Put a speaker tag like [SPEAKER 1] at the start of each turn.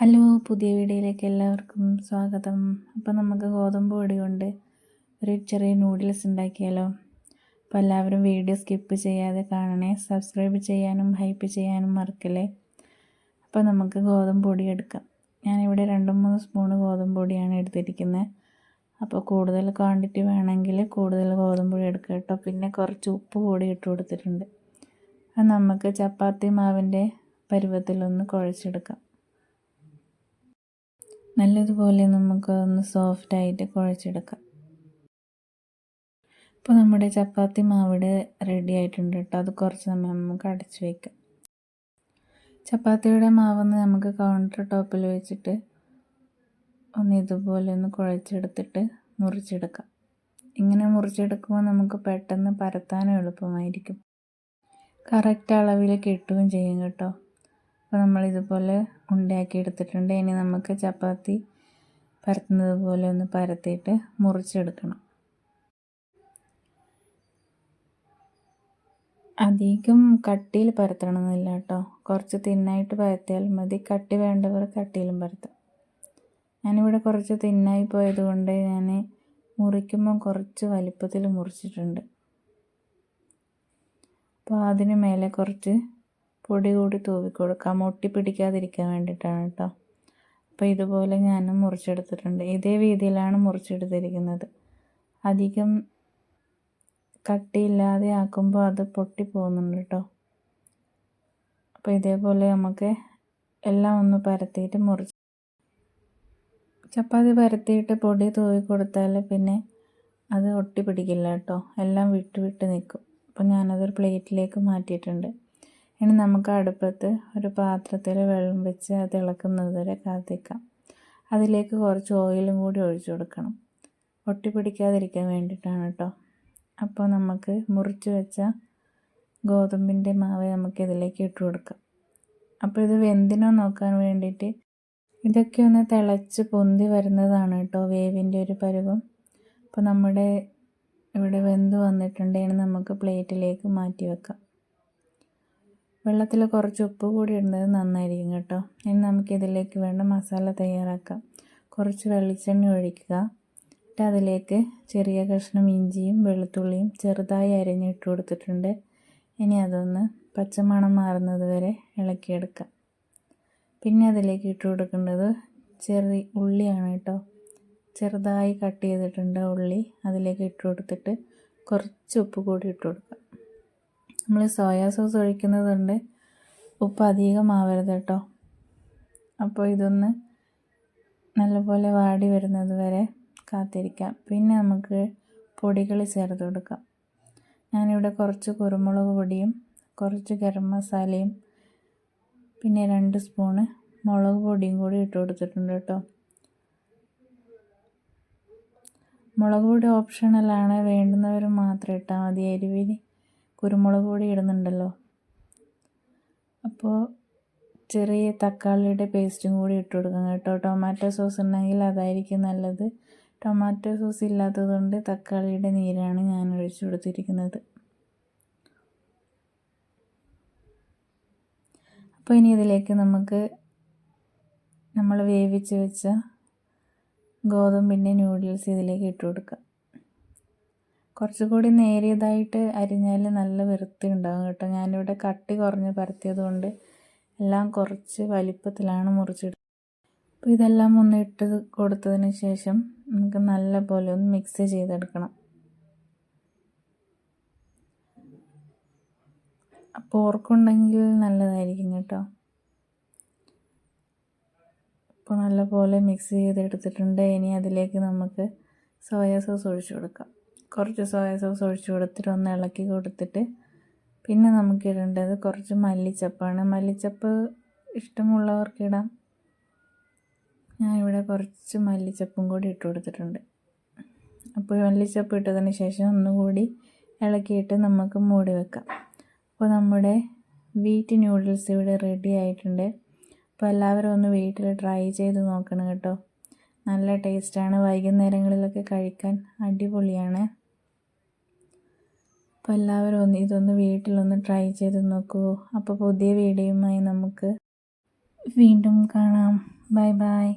[SPEAKER 1] Hello പുതിയ വീഡിയോയിലേക്ക് എല്ലാവർക്കും സ്വാഗതം. അപ്പോൾ നമുക്ക് ഗോതമ്പ് പൊടി കൊണ്ട് ഒരു ചെറിയ നൂഡിൽസ് ഉണ്ടാക്കിയാലോ? അപ്പോൾ എല്ലാവരും വീഡിയോ സ്കിപ്പ് ചെയ്യാതെ കാണണേ. സബ്സ്ക്രൈബ് ചെയ്യാനും ഹൈപ്പ് ചെയ്യാനും മറക്കല്ലേ? അപ്പോൾ നമുക്ക് ഗോതമ്പ് പൊടി എടുക്കാം. ഞാനിവിടെ രണ്ട് മൂന്ന് സ്പൂണ് ഗോതമ്പ് പൊടിയാണ് എടുത്തിരിക്കുന്നത്. അപ്പോൾ കൂടുതൽ ക്വാണ്ടിറ്റി വേണമെങ്കിൽ കൂടുതൽ ഗോതമ്പ് പൊടി എടുക്കുക കേട്ടോ. പിന്നെ കുറച്ച് ഉപ്പ് കൂടി ഇട്ട് കൊടുത്തിട്ടുണ്ട്. അത് നമുക്ക് ചപ്പാത്തി മാവിന്റെ പരുവത്തിലൊന്ന് കുഴച്ചെടുക്കാം. നല്ലതുപോലെ നമുക്ക് ഒന്ന് സോഫ്റ്റായിട്ട് കുഴച്ചെടുക്കാം. ഇപ്പോൾ നമ്മുടെ ചപ്പാത്തി മാവിടെ റെഡി ആയിട്ടുണ്ട് കേട്ടോ അത് കുറച്ച് സമയം നമുക്ക് അടച്ചു വയ്ക്കാം ചപ്പാത്തിയുടെ മാവെന്ന് നമുക്ക് കൗണ്ടർ ടോപ്പിൽ വെച്ചിട്ട് ഒന്ന് ഇതുപോലെ ഒന്ന് കുഴച്ചെടുത്തിട്ട് മുറിച്ചെടുക്കാം. ഇങ്ങനെ മുറിച്ചെടുക്കുമ്പോൾ നമുക്ക് പെട്ടെന്ന് പരത്താനും എളുപ്പമായിരിക്കും. കറക്റ്റ് അളവിൽ കിട്ടുകയും ചെയ്യും കേട്ടോ. അപ്പോൾ നമ്മൾ ഇതുപോലെ ഉണ്ടാക്കി എടുത്തിട്ടുണ്ട് ഇനി നമുക്ക് ചപ്പാത്തി പരത്തുന്നത് പോലെ ഒന്ന് പരത്തിയിട്ട് മുറിച്ചെടുക്കണം. അധികം കട്ടിയിൽ പരത്തണമെന്നില്ല കേട്ടോ. കുറച്ച് തിന്നായിട്ട് പരത്തിയാൽ മതി. കട്ടി വേണ്ടവർ കട്ടിയിലും പരത്താം. ഞാനിവിടെ കുറച്ച് തിന്നായി പോയത് കൊണ്ട് ഞാൻ മുറിക്കുമ്പോൾ കുറച്ച് വലിപ്പത്തിൽ മുറിച്ചിട്ടുണ്ട്. അപ്പോൾ അതിന് മേലെ കുറച്ച് പൊടി കൂടി തൂവി കൊടുക്കാം. ഒട്ടി പിടിക്കാതിരിക്കാൻ വേണ്ടിയിട്ടാണ് കേട്ടോ. അപ്പോൾ ഇതുപോലെ ഞാനും മുറിച്ചെടുത്തിട്ടുണ്ട്. ഇതേ രീതിയിലാണ് മുറിച്ചെടുത്തിരിക്കുന്നത്. അധികം കട്ടിയില്ലാതെ ആക്കുമ്പോൾ അത് പൊട്ടി പോകുന്നുണ്ട് കേട്ടോ. അപ്പോൾ ഇതേപോലെ നമുക്ക് എല്ലാം ഒന്ന് പരത്തിയിട്ട് മുറിച്ച് ചപ്പാത്തി പരത്തിയിട്ട് പൊടി തൂവി കൊടുത്താൽ പിന്നെ അത് ഒട്ടി പിടിക്കില്ല കേട്ടോ. എല്ലാം വിട്ട് വിട്ട് നിൽക്കും അപ്പോൾ ഞാനതൊരു പ്ലേറ്റിലേക്ക് മാറ്റിയിട്ടുണ്ട്. ഇനി നമുക്ക് അടുപ്പത്ത് ഒരു പാത്രത്തിൽ വെള്ളം വെച്ച് അത് ഇളക്കുന്നത് വരെ കാത്തിക്കാം. അതിലേക്ക് കുറച്ച് ഓയിലും കൂടി ഒഴിച്ചു കൊടുക്കണം. ഒട്ടി പിടിക്കാതിരിക്കാൻ വേണ്ടിയിട്ടാണ് കേട്ടോ. അപ്പോൾ നമുക്ക് മുറിച്ച് വെച്ച ഗോതമ്പിന്റെ മാവ് നമുക്ക് ഇതിലേക്ക് ഇട്ട് കൊടുക്കാം. അപ്പോൾ ഇത് വെന്തിനോ നോക്കാൻ വേണ്ടിയിട്ട് ഇതൊക്കെ ഒന്ന് തിളച്ച് പൊന്തി വരുന്നതാണ് കേട്ടോ വേവിന്റെ ഒരു പരുവം. അപ്പോൾ നമ്മുടെ ഇവിടെ വെന്ത് വന്നിട്ടുണ്ടെങ്കിൽ നമുക്ക് പ്ലേറ്റിലേക്ക് മാറ്റി വെക്കാം. വെള്ളത്തിൽ കുറച്ച് ഉപ്പ് കൂടി ഇടുന്നത് നന്നായിരിക്കും കേട്ടോ. ഇനി നമുക്കിതിലേക്ക് വേണ്ട മസാല തയ്യാറാക്കാം. കുറച്ച് വെളിച്ചെണ്ണ ഒഴിക്കുക. എന്നിട്ട് അതിലേക്ക് ചെറിയ കഷ്ണം ഇഞ്ചിയും വെളുത്തുള്ളിയും ചെറുതായി അരിഞ്ഞിട്ട് കൊടുത്തിട്ടുണ്ട്. ഇനി അതൊന്ന് പച്ചമണം മാറുന്നത് വരെ ഇളക്കിയെടുക്കാം. പിന്നെ അതിലേക്ക് ഇട്ട് കൊടുക്കേണ്ടത് ചെറിയ ഉള്ളിയാണ് കേട്ടോ. ചെറുതായി കട്ട് ചെയ്തിട്ടുണ്ട് ഉള്ളി. അതിലേക്ക് ഇട്ട് കൊടുത്തിട്ട് കുറച്ച് ഉപ്പ് കൂടി ഇട്ട് കൊടുക്കാം. നമ്മൾ സോയാ സോസ് ഒഴിക്കുന്നതുകൊണ്ട് ഉപ്പ് അധികം ആവരുത് കേട്ടോ. അപ്പോൾ ഇതൊന്ന് നല്ലപോലെ വാടി വരുന്നത് വരെ കാത്തിരിക്കാം. പിന്നെ നമുക്ക് പൊടികൾ ചേർത്ത് കൊടുക്കാം. ഞാനിവിടെ കുറച്ച് കുരുമുളക് പൊടിയും കുറച്ച് ഗരം മസാലയും പിന്നെ രണ്ട് സ്പൂണ് മുളക് പൊടിയും കൂടി ഇട്ട് കൊടുത്തിട്ടുണ്ട് കേട്ടോ. മുളക് പൊടി ഓപ്ഷണലാണ്. വേണ്ടുന്നവർ മാത്രം ഇട്ടാൽ മതി. എരിവിന് കുരുമുളക് പൊടി ഇടുന്നുണ്ടല്ലോ. അപ്പോൾ ചെറിയ തക്കാളിയുടെ പേസ്റ്റും കൂടി ഇട്ട് കൊടുക്കാം കേട്ടോ. ടൊമാറ്റോ സോസ് ഉണ്ടെങ്കിൽ അതായിരിക്കും നല്ലത്. ടൊമാറ്റോ സോസ് ഇല്ലാത്തതുകൊണ്ട് തക്കാളിയുടെ നീരാണ് ഞാൻ ഒഴിച്ചു കൊടുത്തിരിക്കുന്നത്. അപ്പോൾ ഇനി ഇതിലേക്ക് നമുക്ക് നമ്മൾ വേവിച്ച് വെച്ച ഗോതമ്പിന്റെ ന്യൂഡിൽസ് ഇതിലേക്ക് ഇട്ട് കൊടുക്കാം. കുറച്ചുകൂടി നേരിയതായിട്ട് അരിഞ്ഞാൽ നല്ല വൃത്തി ഉണ്ടാകും കേട്ടോ. ഞാനിവിടെ കട്ടി കുറഞ്ഞ് പരത്തിയത് കൊണ്ട് എല്ലാം കുറച്ച് വലിപ്പത്തിലാണ് മുറിച്ചിടുന്നത് അപ്പോൾ ഇതെല്ലാം ഒന്ന് ഇട്ട് കൊടുത്തതിന് ശേഷം നമുക്ക് നല്ല പോലെ ഒന്ന് മിക്സ് ചെയ്തെടുക്കണം. അപ്പോൾ ഓർക്കുണ്ടെങ്കിൽ നല്ലതായിരിക്കും കേട്ടോ. അപ്പോൾ നല്ല പോലെ മിക്സ് ചെയ്തെടുത്തിട്ടുണ്ട്. ഇനി അതിലേക്ക് നമുക്ക് സോയാ സോസ് ഒഴിച്ചു കൊടുക്കാം. കുറച്ച് സോയ സോസ് ഒഴിച്ച് കൊടുത്തിട്ട് ഒന്ന് ഇളക്കി കൊടുത്തിട്ട് പിന്നെ നമുക്ക് ഇടേണ്ടത് കുറച്ച് മല്ലിച്ചപ്പാണ്. മല്ലിച്ചപ്പ് ഇഷ്ടമുള്ളവർക്ക് ഇടാം. ഞാൻ ഇവിടെ കുറച്ച് മല്ലിച്ചപ്പും കൂടി ഇട്ട് കൊടുത്തിട്ടുണ്ട്. അപ്പോൾ മല്ലിച്ചപ്പ് ഇട്ടതിന് ശേഷം ഒന്നുകൂടി ഇളക്കിയിട്ട് നമുക്ക് മൂടി വെക്കാം. അപ്പോൾ നമ്മുടെ വീറ്റ് ന്യൂഡിൽസ് ഇവിടെ റെഡി ആയിട്ടുണ്ട്. അപ്പോൾ എല്ലാവരും ഒന്ന് വീട്ടിൽ ട്രൈ ചെയ്ത് നോക്കണം കേട്ടോ. നല്ല ടേസ്റ്റാണ്. വൈകുന്നേരങ്ങളിലൊക്കെ കഴിക്കാൻ അടിപൊളിയാണ്. അപ്പോൾ എല്ലാവരും ഒന്ന് ഇതൊന്ന് വീട്ടിലൊന്ന് ട്രൈ ചെയ്ത് നോക്കൂ. അപ്പോൾ പുതിയ വീഡിയോയുമായി നമുക്ക് വീണ്ടും കാണാം. Bye bye.